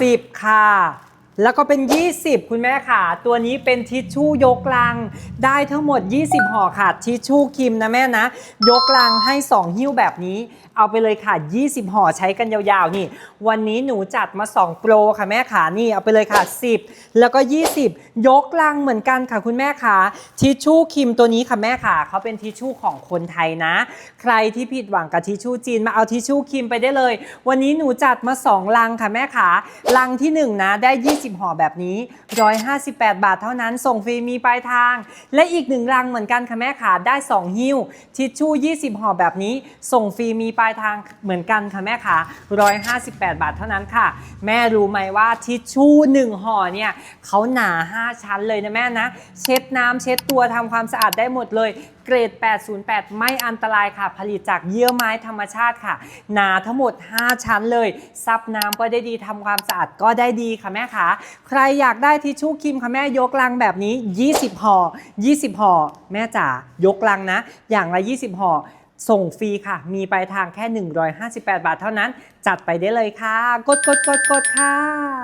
10 ค่ะ แล้วก็เป็น 20 คุณแม่ค่ะ ตัวนี้เป็นทิชชู่ยกลัง ได้ทั้งหมด 20 ห่อค่ะ ทิชชู่ครีมนะแม่นะ ยกลังให้ 2 หิ้วแบบนี้ เอาไปเลยค่ะ 20 ห่อใช้กันยาวๆ นี่ วันนี้หนูจัดมา 2 โปรค่ะแม่ขานี่เอาไปเลยค่ะ 10 แล้วก็ 20 ยกลังเหมือนกันค่ะคุณแม่ขาทิชชู่ครีมตัวนี้ค่ะแม่ขาเขาเป็นทิชชู่ของคนไทยนะ ใครที่ผิดหวังกับทิชชู่จีนมาเอาทิชชู่ครีมไปได้เลย วันนี้หนูจัดมา 2 ลังค่ะแม่ขาลังทีหนึ่1 นะได้ 20ห่อแบบนี้ 158 บาทเท่านั้น ส่งฟรีมีปลายทาง และอีกหนึ่งลังเหมือนกันค่ะแม่ขาได้ 2 หิ้ว ทิชชู่ 20ห่อแบบนี้ ส่งฟรีมีปลายทางเหมือนกันค่ะแม่ขา158 บาทเท่านั้นค่ะ แม่รู้ไหมว่าทิชชู่ 1ห่อเนี่ยเขาหนา 5 ชั้นเลยนะแม่นะ เช็ดน้ำเช็ดตัวทำความสะอาดได้หมดเลย เกรด 808 ไม่อันตรายค่ะ ผลิตจากเยื่อไม้ธรรมชาติค่ะ หนาทั้งหมด 5 ชั้นเลย ซับน้ำก็ได้ดีทำความสะอาดก็ได้ดีค่ะแม่คะใครอยากได้ทิชชู่ครีมค่ะแม่ยกลังแบบนี้ 20ห่อ20ห่อแม่จ๋ายกลังนะ อย่างละ 20ห่อส่งฟรีค่ะ มีปลายทางแค่ 158 บาทเท่านั้น จัดไปได้เลยค่ะ กดกดกดกดค่ะ